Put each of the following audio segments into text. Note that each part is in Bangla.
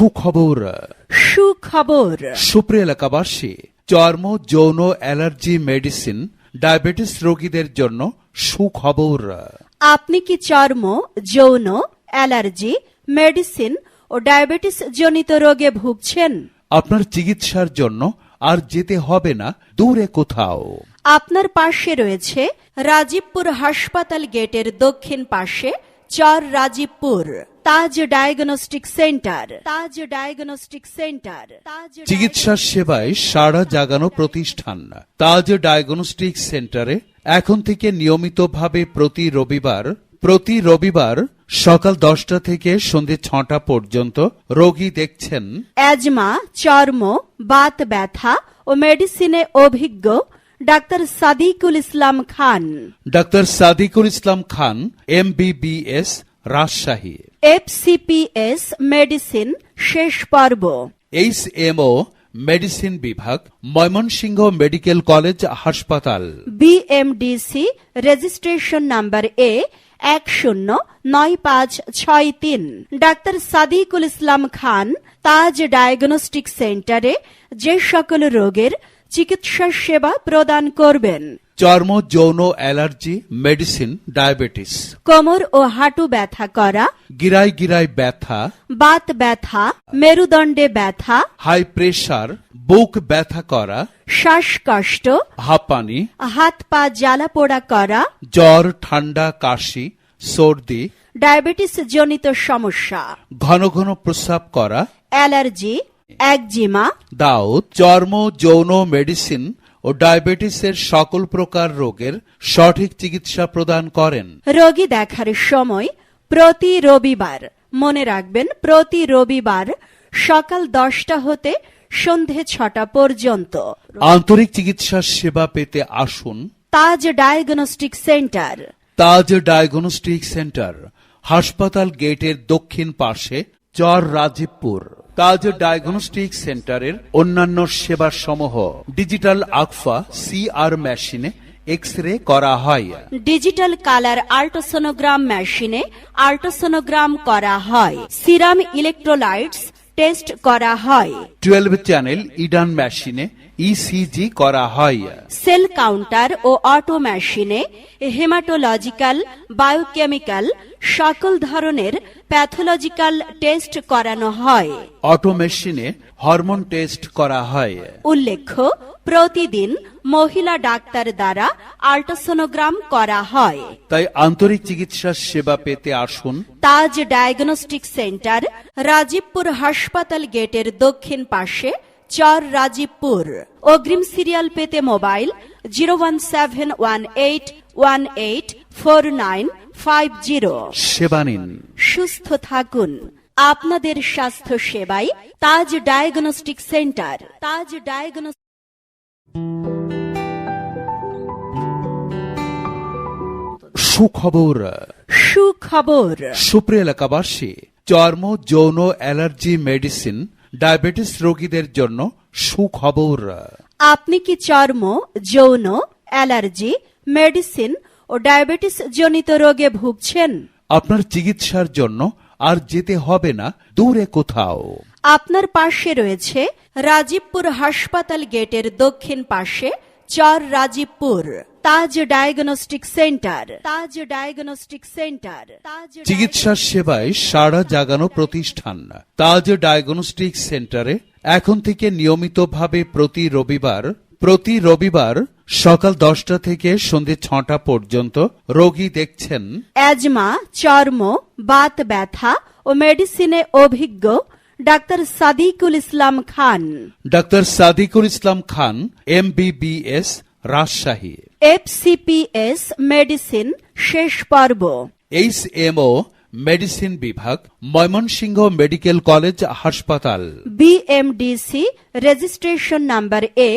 সুখবর। সুখবর। সুপ্রিয় এলাকাবাসী চর্ম যৌন অ্যালার্জি মেডিসিন ডায়াবেটিস রোগীদের জন্য সুখবর। আপনি কি চর্ম যৌন অ্যালার্জি মেডিসিন ও ডায়াবেটিস জনিত রোগে ভুগছেন? আপনার চিকিৎসার জন্য আর যেতে হবে না দূরে কোথাও। আপনার পাশে রয়েছে রাজীবপুর হাসপাতাল গেটের দক্ষিণ পাশে Char Rajibpur. Taj diagnostic centre. Taj diagnostic centre. চিকিৎসা সেবায় সাড়া জাগানো প্রতিষ্ঠান। তাজ ডায়াগনস্টিক সেন্টারে এখন থেকে নিয়মিতভাবে প্রতি রবিবার প্রতি রবিবার সকাল দশটা থেকে সন্ধে ছটা পর্যন্ত রোগী দেখছেন। অ্যাজমা চর্ম বাত ব্যথা ও মেডিসিনে অভিজ্ঞ doctor Sadikul Islam Khan. Doctor Sadikul Islam Khan MBBS Rajshahi. FCPS medicine শেষ পর্ব। এইচ এমও মেডিসিন বিভাগ ময়মনসিংহ মেডিকেল কলেজ হাসপাতাল। বিএমডিসি রেজিস্ট্রেশন নাম্বার এ এক শূন্য নয় পাঁচ ছয় তিন। ডাক্তার সাদিকুল ইসলাম খান তাজ ডায়াগনস্টিক সেন্টারে যে সকল রোগের চিকিৎসা সেবা প্রদান করবেন। চর্ম যৌন অ্যালার্জি মেডিসিন ডায়াবেটিস। কোমর ও হাঁটু ব্যথা করা। গিরায় গিরায় ব্যথা। বাত ব্যথা মেরুদণ্ডে ব্যথা। হাই প্রেশার বুক ব্যথা করা। শ্বাসকষ্ট। হাঁপানি। হাত পা জ্বালা পোড়া করা। জ্বর ঠান্ডা কাশি সর্দি। ডায়াবেটিস জনিত সমস্যা। ঘন ঘন প্রস্রাব করা। Allergy eczema. দাউদ চর্ম যৌন মেডিসিন ডায়াবেটিসের সকল প্রকার রোগের সঠিক চিকিৎসা প্রদান করেন। রোগী দেখার সময় প্রতি রবিবার মনে রাখবেন প্রতি রবিবার সকাল দশটা হতে সন্ধে ছটা পর্যন্ত। আন্তরিক চিকিৎসা সেবা পেতে আসুন। Taj diagnostic centre. Taj diagnostic centre হাসপাতাল গেটের দক্ষিণ পাশে চর রাজীবপুর। তাজ ডায়াগনস্টিক সেন্টারের অন্যান্য সেবা সমূহ ডিজিটাল আকফা সিআর মেশিনে এক্স রে করা হয়। ডিজিটাল কালার আল্ট্রাসোনোগ্রাম মেশিনে আল্ট্রাসোনোগ্রাম করা হয়। সিরাম ইলেকট্রোলাইটস টেস্ট করা হয়। টুয়েলভ চ্যানেল ইডান মেশিনে ইসিজি করা হয়। সেল কাউন্টার ও অটো মেশিনে হেমাটোলজিক্যাল বায়োকেমিক্যাল সকল ধরনের প্যাথোলজিক্যাল টেস্ট করানো হয়। অটো মেশিনে হরমোন টেস্ট করা হয়। উল্লেখ্য প্রতিদিন মহিলা ডাক্তার দ্বারা আল্ট্রাসোনোগ্রাম করা হয়। তাই আন্তরিক চিকিৎসা সেবা পেতে আসুন। তাজ ডায়াগনস্টিক সেন্টার রাজীবপুর হাসপাতাল গেটের দক্ষিণ পাশে চর রাজীবপুর। অগ্রিম সিরিয়াল পেতে mobile zero one seven one eight one eight four nine five zero. সেবা নিন। সুস্থ থাকুন। আপনাদের স্বাস্থ্য সেবাই Taj diagnostic centre. Taj diagnostic সুখবর। সুখবর। সুপ্রিয় এলাকাবাসী চর্ম যৌন অ্যালার্জি মেডিসিন ডায়াবেটিস রোগীদের জন্য সুখবর। আপনি কি চর্ম যৌন অ্যালার্জি মেডিসিন ও ডায়াবেটিস জনিত রোগে ভুগছেন? আপনার চিকিৎসার জন্য আর যেতে হবে না দূরে কোথাও। আপনার পাশে রয়েছে রাজীবপুর হাসপাতাল গেটের দক্ষিণ পাশে Char Rajibpur. Taj diagnostic centre. Taj diagnostic centre. Taj চিকিৎসা সেবায় সারা জাগানো প্রতিষ্ঠান। তাজ ডায়াগনস্টিক সেন্টারে এখন থেকে নিয়মিতভাবে প্রতি রবিবার প্রতি রবিবার সকাল দশটা থেকে সন্ধে ছটা পর্যন্ত রোগী দেখছেন। অ্যাজমা চর্ম বাত ব্যথা ও মেডিসিনে অভিজ্ঞ doctor Sadikul Islam Khan. Doctor Sadikul Islam Khan MBBS Rajshahi. FCPS medicine শেষ পর্ব এইচ এমও মেডিসিন বিভাগ ময়মনসিংহ মেডিকেল কলেজ হাসপাতাল বিএমডিসি রেজিস্ট্রেশন নাম্বার এ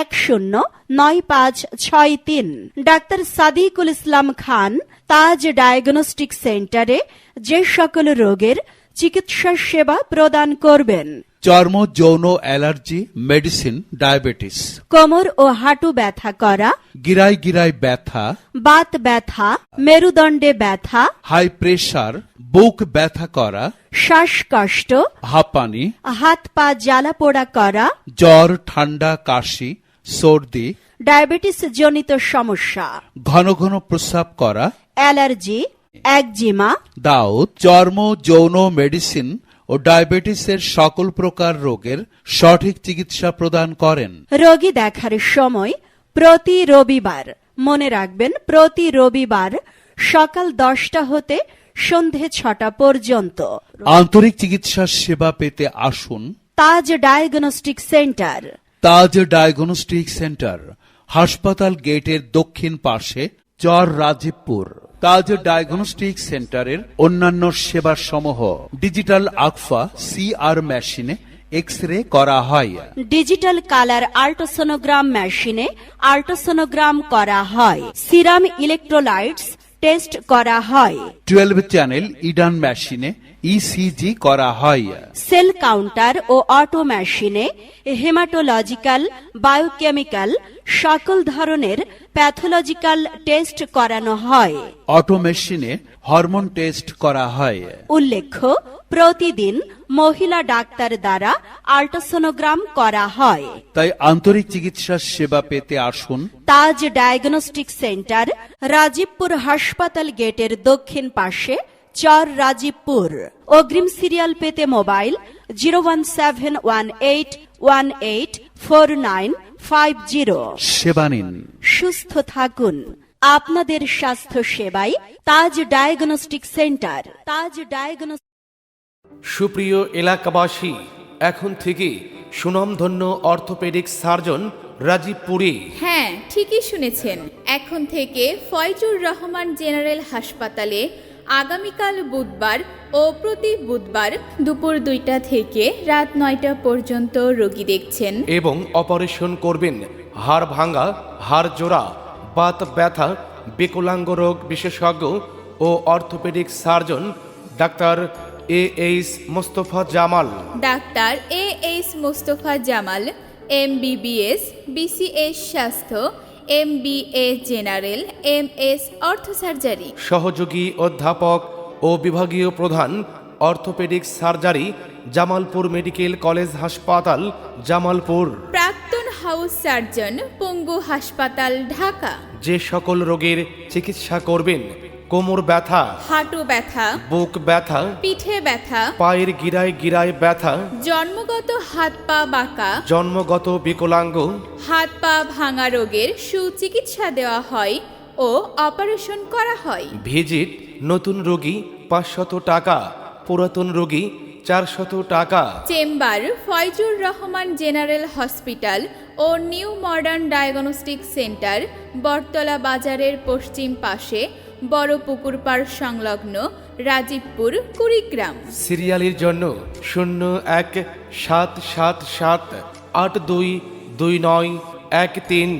এক শূন্য নয় পাঁচ ছয় তিন ডাক্তার সাদিকুল ইসলাম খান তাজ ডায়াগনস্টিক সেন্টারে যে সকল রোগের চিকিৎসা সেবা প্রদান করবেন। চর্ম যৌন অ্যালার্জি মেডিসিন ডায়াবেটিস। কোমর ও হাঁটু ব্যথা করা। গিরায় গিরায় ব্যথা। বাত ব্যথা। মেরুদণ্ডে ব্যথা। হাই প্রেশার বুক ব্যথা করা। শ্বাসকষ্ট। হাঁপানি। হাত পা জ্বালা পোড়া করা। জ্বর ঠান্ডা কাশি সর্দি। ডায়াবেটিস জনিত সমস্যা। ঘন ঘন প্রস্রাব করা। Allergy eczema. দাউদ চর্ম যৌন মেডিসিন ডায়াবেটিসের সকল প্রকার রোগের সঠিক চিকিৎসা প্রদান করেন। রোগী দেখার সময় প্রতি রবিবার মনে রাখবেন প্রতি রবিবার সকাল দশটা হতে সন্ধে ছটা পর্যন্ত। আন্তরিক চিকিৎসা সেবা পেতে আসুন। Taj diagnostic centre. Taj diagnostic centre হাসপাতাল গেটের দক্ষিণ পাশে চর রাজীবপুর। তাজ ডায়াগনস্টিক সেন্টারের অন্যান্য সেবা সমূহ ডিজিটাল আকফা সিআর মেশিনে এক্স রে করা হয়। ডিজিটাল কালার আল্ট্রাসোনোগ্রাম মেশিনে আল্ট্রাসোনোগ্রাম করা হয়। সিরাম ইলেকট্রোলাইটস টেস্ট করা হয়। টুয়েলভ চ্যানেল ইডান মেশিনে ইসিজি করা হয়। সেল কাউন্টার ও অটো মেশিনে হেমাটোলজিক্যাল বায়োকেমিক্যাল সকল ধরনের প্যাথোলজিক্যাল টেস্ট করানো হয়। অটো মেশিনে হরমোন টেস্ট করা হয়। উল্লেখ্য প্রতিদিন মহিলা ডাক্তার দ্বারা আল্ট্রাসোনোগ্রাম করা হয়। তাই আন্তরিক চিকিৎসা সেবা পেতে আসুন। তাজ ডায়াগনস্টিক সেন্টার রাজীবপুর হাসপাতাল গেটের দক্ষিণ পাশে চর রাজীবপুর। অগ্রিম সিরিয়াল পেতে mobile zero one seven one eight one eight four nine five zero সেবা নিন সুস্থ থাকুন আপনাদের স্বাস্থ্য সেবায় Taj diagnostic centre Taj diagnostic সুপ্রিয় এলাকাবাসী এখন থেকে সুনামধন্য অর্থোপেডিক সার্জন রাজীবপুরে হ্যাঁ ঠিকই শুনেছেন এখন থেকে ফয়জুর রহমান জেনারেল হাসপাতালে আগামীকাল বুধবার ও প্রতি বুধবার দুপুর দুইটা থেকে রাত নয়টা পর্যন্ত রোগী দেখছেন। এবং অপারেশন করবেন। হাড় ভাঙা হাড় জোড়া বাত ব্যথা বিকলাঙ্গ রোগ বিশেষজ্ঞ ও orthopaedic surgeon doctor A H Mostafa Jamal. Doctor A H Mostafa Jamal M BBS BCS স্বাস্থ্য M B A general M S ortho surgery. সহযোগী অধ্যাপক ও বিভাগীয় প্রধান orthopaedic surgery Jamalpur medical college হাসপাতাল জামালপুর। প্রাক্তন হাউস সার্জন পঙ্গু হাসপাতাল ঢাকা। যে সকল রোগের চিকিৎসা করবেন কোমর ব্যথা হাঁটু ব্যথা বুক ব্যথা পিঠে ব্যথা পায়ের গিরায় গিরায় ব্যথা জন্মগত হাত পা বাঁকা জন্মগত বিকলাঙ্গ হাত পা ভাঙা রোগের সুচিকিৎসা দেওয়া হয় ও অপারেশন করা হয়। ভিজিট নতুন রোগী পাঁচশত টাকা পুরাতন রোগী চারশত টাকা। Chamber Foyzur Rahman general hospital ও new modern diagnostic centre Bottola বাজারের পশ্চিম পাশে বড় পুকুর পাড় সংলগ্ন রাজীবপুর কুড়িগ্রাম। সিরিয়ালের জন্য শূন্য এক সাত সাত সাত আট দুই দুই নয় এক তিন।